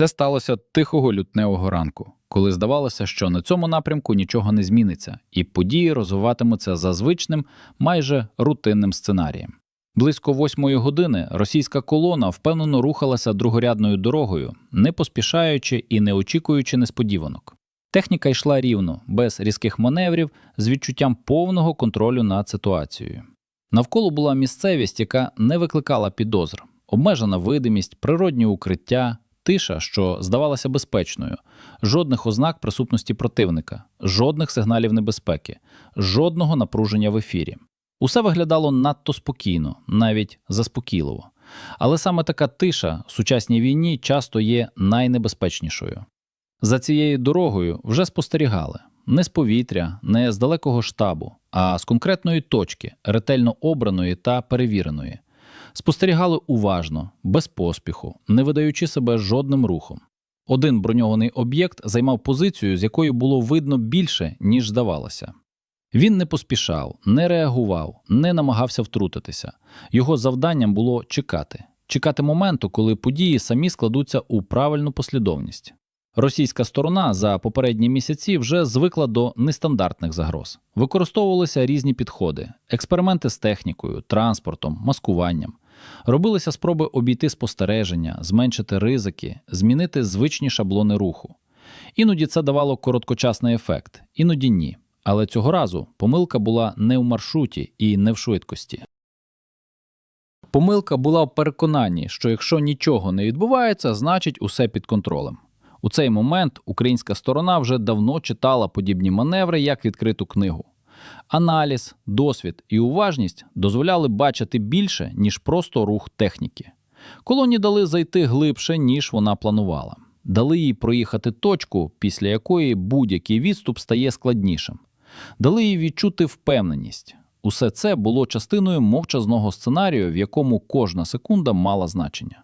Це сталося тихого лютневого ранку, коли здавалося, що на цьому напрямку нічого не зміниться, і події розвиватимуться за звичним, майже рутинним сценарієм. Близько восьмої години російська колона впевнено рухалася другорядною дорогою, не поспішаючи і не очікуючи несподіванок. Техніка йшла рівно, без різких маневрів, з відчуттям повного контролю над ситуацією. Навколо була місцевість, яка не викликала підозр, обмежена видимість, природні укриття, тиша, що здавалася безпечною, жодних ознак присутності противника, жодних сигналів небезпеки, жодного напруження в ефірі. Усе виглядало надто спокійно, навіть заспокійливо. Але саме така тиша в сучасній війні часто є найнебезпечнішою. За цією дорогою вже спостерігали не з повітря, не з далекого штабу, а з конкретної точки, ретельно обраної та перевіреної. Спостерігали уважно, без поспіху, не видаючи себе жодним рухом. Один броньований об'єкт займав позицію, з якої було видно більше, ніж здавалося. Він не поспішав, не реагував, не намагався втрутитися. Його завданням було чекати, чекати моменту, коли події самі складуться у правильну послідовність. Російська сторона за попередні місяці вже звикла до нестандартних загроз. Використовувалися різні підходи, експерименти з технікою, транспортом, маскуванням. Робилися спроби обійти спостереження, зменшити ризики, змінити звичні шаблони руху. Іноді це давало короткочасний ефект, іноді ні. Але цього разу помилка була не в маршруті і не в швидкості. Помилка була в переконанні, що якщо нічого не відбувається, значить усе під контролем. У цей момент українська сторона вже давно читала подібні маневри як відкриту книгу. Аналіз, досвід і уважність дозволяли бачити більше, ніж просто рух техніки. Колоні дали зайти глибше, ніж вона планувала. Дали їй проїхати точку, після якої будь-який відступ стає складнішим. Дали їй відчути впевненість. Усе це було частиною мовчазного сценарію, в якому кожна секунда мала значення.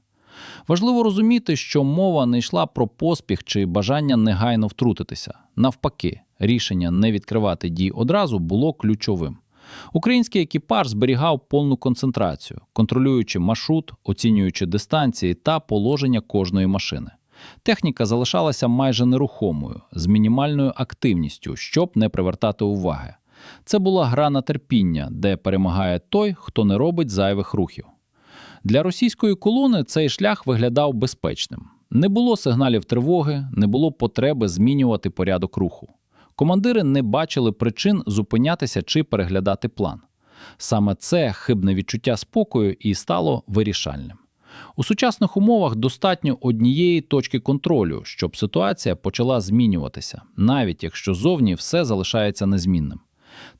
Важливо розуміти, що мова не йшла про поспіх чи бажання негайно втрутитися. Навпаки, рішення не відкривати дій одразу було ключовим. Український екіпаж зберігав повну концентрацію, контролюючи маршрут, оцінюючи дистанції та положення кожної машини. Техніка залишалася майже нерухомою, з мінімальною активністю, щоб не привертати уваги. Це була гра на терпіння, де перемагає той, хто не робить зайвих рухів. Для російської колони цей шлях виглядав безпечним. Не було сигналів тривоги, не було потреби змінювати порядок руху. Командири не бачили причин зупинятися чи переглядати план. Саме це хибне відчуття спокою і стало вирішальним. У сучасних умовах достатньо однієї точки контролю, щоб ситуація почала змінюватися, навіть якщо зовні все залишається незмінним.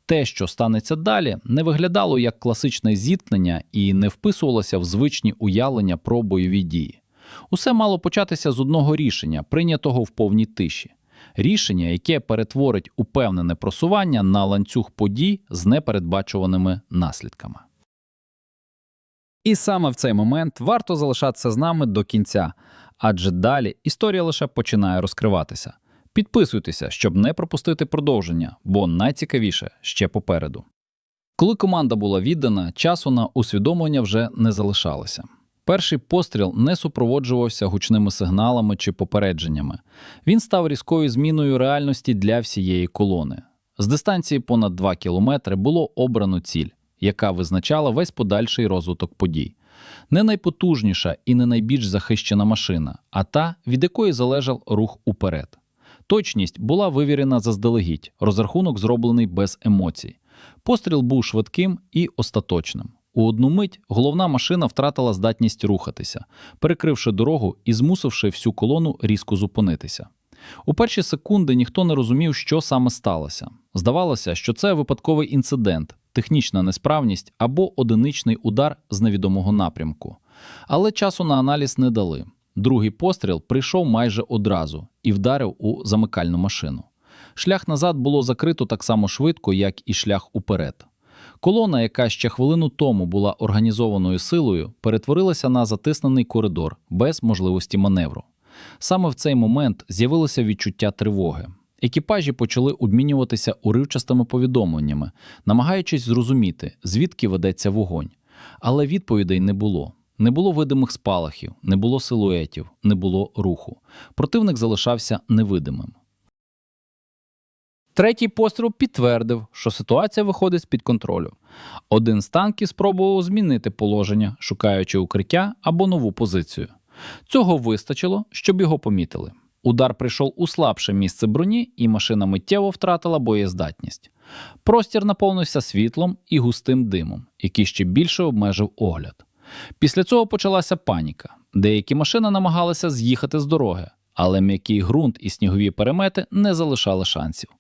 Те, що станеться далі, не виглядало як класичне зіткнення і не вписувалося в звичні уявлення про бойові дії. Усе мало початися з одного рішення, прийнятого в повній тиші. Рішення, яке перетворить упевнене просування на ланцюг подій з непередбачуваними наслідками. І саме в цей момент варто залишатися з нами до кінця, адже далі історія лише починає розкриватися. Підписуйтеся, щоб не пропустити продовження, бо найцікавіше ще попереду. Коли команда була віддана, часу на усвідомлення вже не залишалося. Перший постріл не супроводжувався гучними сигналами чи попередженнями. Він став різкою зміною реальності для всієї колони. З дистанції понад 2 кілометри було обрано ціль, яка визначала весь подальший розвиток подій. Не найпотужніша і не найбільш захищена машина, а та, від якої залежав рух уперед. Точність була вивірена заздалегідь, розрахунок зроблений без емоцій. Постріл був швидким і остаточним. У одну мить головна машина втратила здатність рухатися, перекривши дорогу і змусивши всю колону різко зупинитися. У перші секунди ніхто не розумів, що саме сталося. Здавалося, що це випадковий інцидент, технічна несправність або одиничний удар з невідомого напрямку. Але часу на аналіз не дали. Другий постріл прийшов майже одразу і вдарив у замикальну машину. Шлях назад було закрито так само швидко, як і шлях уперед. Колона, яка ще хвилину тому була організованою силою, перетворилася на затиснений коридор без можливості маневру. Саме в цей момент з'явилося відчуття тривоги. Екіпажі почали обмінюватися уривчастими повідомленнями, намагаючись зрозуміти, звідки ведеться вогонь. Але відповідей не було. Не було видимих спалахів, не було силуетів, не було руху. Противник залишався невидимим. Третій постріл підтвердив, що ситуація виходить з-під контролю. Один з танків спробував змінити положення, шукаючи укриття або нову позицію. Цього вистачило, щоб його помітили. Удар прийшов у слабше місце броні, і машина миттєво втратила боєздатність. Простір наповнився світлом і густим димом, який ще більше обмежив огляд. Після цього почалася паніка. Деякі машини намагалися з'їхати з дороги, але м'який ґрунт і снігові перемети не залишали шансів.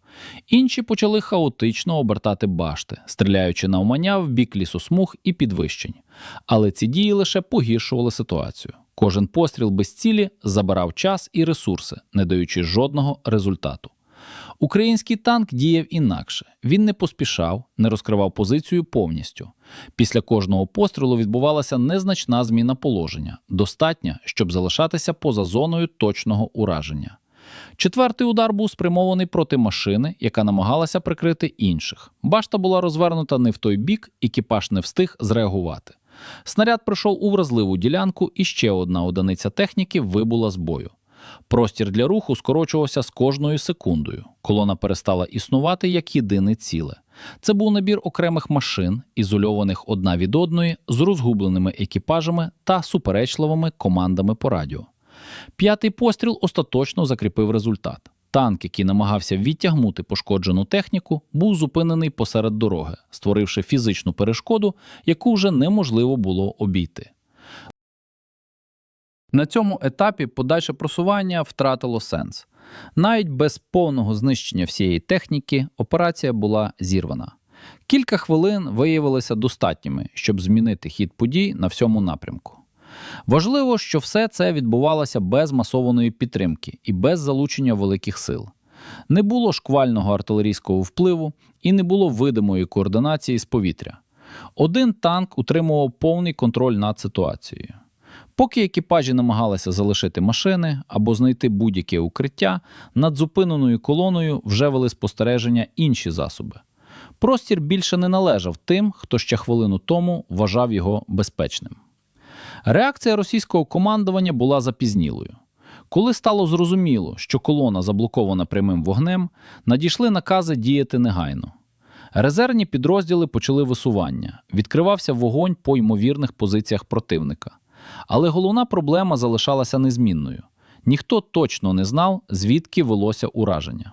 Інші почали хаотично обертати башти, стріляючи на умання в бік лісосмуг і підвищень. Але ці дії лише погіршували ситуацію. Кожен постріл без цілі забирав час і ресурси, не даючи жодного результату. Український танк діяв інакше. Він не поспішав, не розкривав позицію повністю. Після кожного пострілу відбувалася незначна зміна положення, достатня, щоб залишатися поза зоною точного ураження. Четвертий удар був спрямований проти машини, яка намагалася прикрити інших. Башта була розвернута не в той бік, екіпаж не встиг зреагувати. Снаряд прийшов у вразливу ділянку, і ще одна одиниця техніки вибула з бою. Простір для руху скорочувався з кожною секундою. Колона перестала існувати як єдине ціле. Це був набір окремих машин, ізольованих одна від одної, з розгубленими екіпажами та суперечливими командами по радіо. П'ятий постріл остаточно закріпив результат. Танк, який намагався відтягнути пошкоджену техніку, був зупинений посеред дороги, створивши фізичну перешкоду, яку вже неможливо було обійти. На цьому етапі подальше просування втратило сенс. Навіть без повного знищення всієї техніки операція була зірвана. Кілька хвилин виявилися достатніми, щоб змінити хід подій на всьому напрямку. Важливо, що все це відбувалося без масованої підтримки і без залучення великих сил. Не було шквального артилерійського впливу і не було видимої координації з повітря. Один танк утримував повний контроль над ситуацією. Поки екіпажі намагалися залишити машини або знайти будь-яке укриття, над зупиненою колоною вже вели спостереження інші засоби. Простір більше не належав тим, хто ще хвилину тому вважав його безпечним. Реакція російського командування була запізнілою. Коли стало зрозуміло, що колона заблокована прямим вогнем, надійшли накази діяти негайно. Резервні підрозділи почали висування, відкривався вогонь по ймовірних позиціях противника. Але головна проблема залишалася незмінною. Ніхто точно не знав, звідки велося ураження.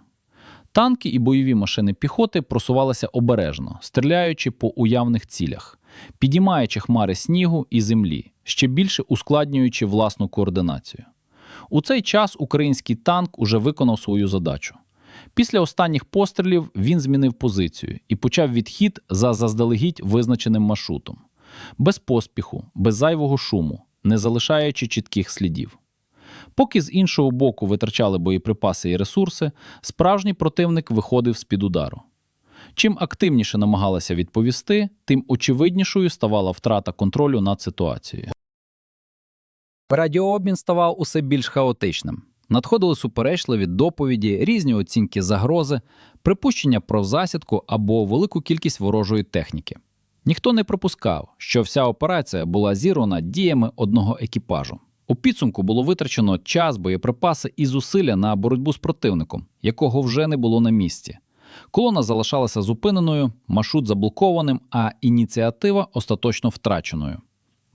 Танки і бойові машини піхоти просувалися обережно, стріляючи по уявних цілях, підіймаючи хмари снігу і землі, ще більше ускладнюючи власну координацію. У цей час український танк уже виконав свою задачу. Після останніх пострілів він змінив позицію і почав відхід за заздалегідь визначеним маршрутом, без поспіху, без зайвого шуму, не залишаючи чітких слідів. Поки з іншого боку витрачали боєприпаси і ресурси, справжній противник виходив з-під удару. Чим активніше намагалися відповісти, тим очевиднішою ставала втрата контролю над ситуацією. Радіообмін ставав усе більш хаотичним. Надходили суперечливі доповіді, різні оцінки загрози, припущення про засідку або велику кількість ворожої техніки. Ніхто не припускав, що вся операція була зірвана діями одного екіпажу. У підсумку було витрачено час, боєприпаси і зусилля на боротьбу з противником, якого вже не було на місці. Колона залишалася зупиненою, маршрут заблокованим, а ініціатива остаточно втраченою.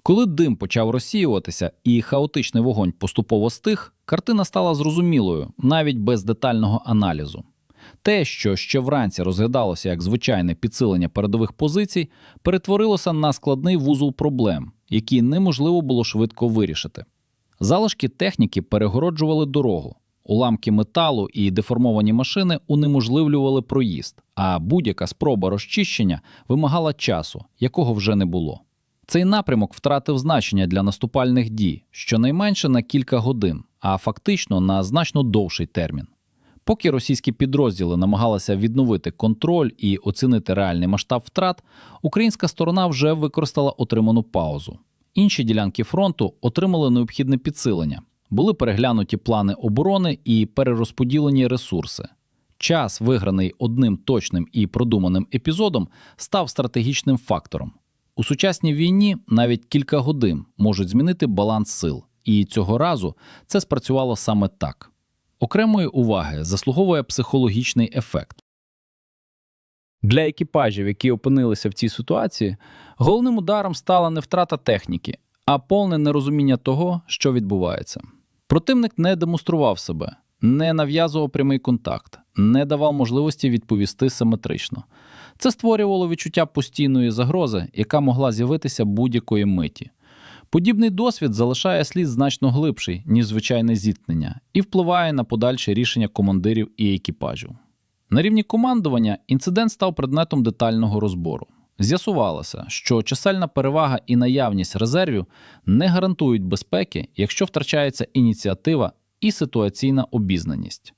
Коли дим почав розсіюватися і хаотичний вогонь поступово стих, картина стала зрозумілою навіть без детального аналізу. Те, що ще вранці розглядалося як звичайне підсилення передових позицій, перетворилося на складний вузол проблем, які неможливо було швидко вирішити. Залишки техніки перегороджували дорогу, уламки металу і деформовані машини унеможливлювали проїзд, а будь-яка спроба розчищення вимагала часу, якого вже не було. Цей напрямок втратив значення для наступальних дій щонайменше на кілька годин, а фактично на значно довший термін. Поки російські підрозділи намагалися відновити контроль і оцінити реальний масштаб втрат, українська сторона вже використала отриману паузу. Інші ділянки фронту отримали необхідне підсилення, були переглянуті плани оборони і перерозподілені ресурси. Час, виграний одним точним і продуманим епізодом, став стратегічним фактором. У сучасній війні навіть кілька годин можуть змінити баланс сил, і цього разу це спрацювало саме так. Окремої уваги заслуговує психологічний ефект. Для екіпажів, які опинилися в цій ситуації, головним ударом стала не втрата техніки, а повне нерозуміння того, що відбувається. Противник не демонстрував себе, не нав'язував прямий контакт, не давав можливості відповісти симетрично. Це створювало відчуття постійної загрози, яка могла з'явитися будь-якої миті. Подібний досвід залишає слід значно глибший, ніж звичайне зіткнення, і впливає на подальше рішення командирів і екіпажів. На рівні командування інцидент став предметом детального розбору. З'ясувалося, що чисельна перевага і наявність резервів не гарантують безпеки, якщо втрачається ініціатива і ситуаційна обізнаність.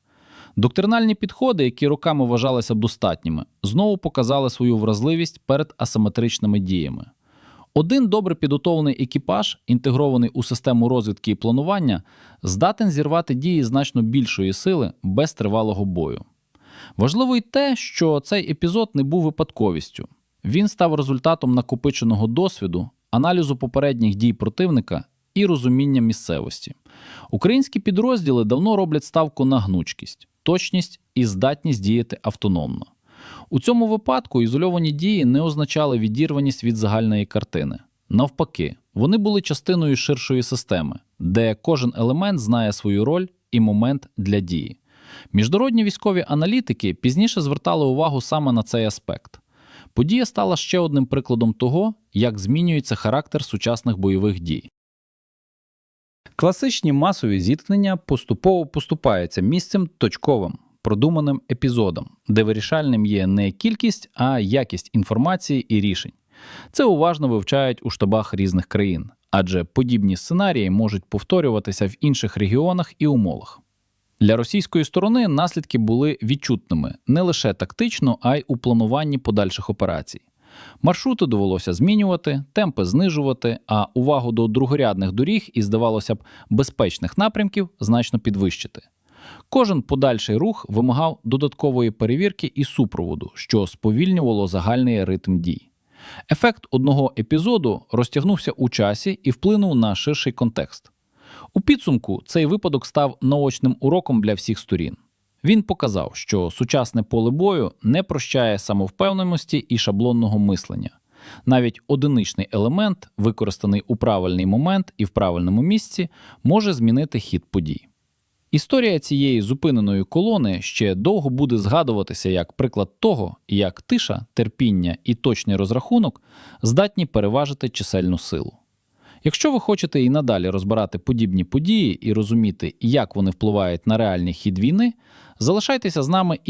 Доктринальні підходи, які роками вважалися достатніми, знову показали свою вразливість перед асиметричними діями. Один добре підготовлений екіпаж, інтегрований у систему розвідки і планування, здатен зірвати дії значно більшої сили без тривалого бою. Важливо й те, що цей епізод не був випадковістю. Він став результатом накопиченого досвіду, аналізу попередніх дій противника і розуміння місцевості. Українські підрозділи давно роблять ставку на гнучкість, точність і здатність діяти автономно. У цьому випадку ізольовані дії не означали відірваність від загальної картини. Навпаки, вони були частиною ширшої системи, де кожен елемент знає свою роль і момент для дії. Міжнародні військові аналітики пізніше звертали увагу саме на цей аспект. Подія стала ще одним прикладом того, як змінюється характер сучасних бойових дій. Класичні масові зіткнення поступово поступаються місцем точковим, продуманим епізодом, де вирішальним є не кількість, а якість інформації і рішень. Це уважно вивчають у штабах різних країн, адже подібні сценарії можуть повторюватися в інших регіонах і умовах. Для російської сторони наслідки були відчутними не лише тактично, а й у плануванні подальших операцій. Маршрути довелося змінювати, темпи знижувати, а увагу до другорядних доріг і, здавалося б, безпечних напрямків значно підвищити. Кожен подальший рух вимагав додаткової перевірки і супроводу, що сповільнювало загальний ритм дій. Ефект одного епізоду розтягнувся у часі і вплинув на ширший контекст. У підсумку цей випадок став наочним уроком для всіх сторін. Він показав, що сучасне поле бою не прощає самовпевненості і шаблонного мислення. Навіть одиничний елемент, використаний у правильний момент і в правильному місці, може змінити хід подій. Історія цієї зупиненої колони ще довго буде згадуватися як приклад того, як тиша, терпіння і точний розрахунок здатні переважити чисельну силу. Якщо ви хочете і надалі розбирати подібні події і розуміти, як вони впливають на реальний хід війни, залишайтеся з нами і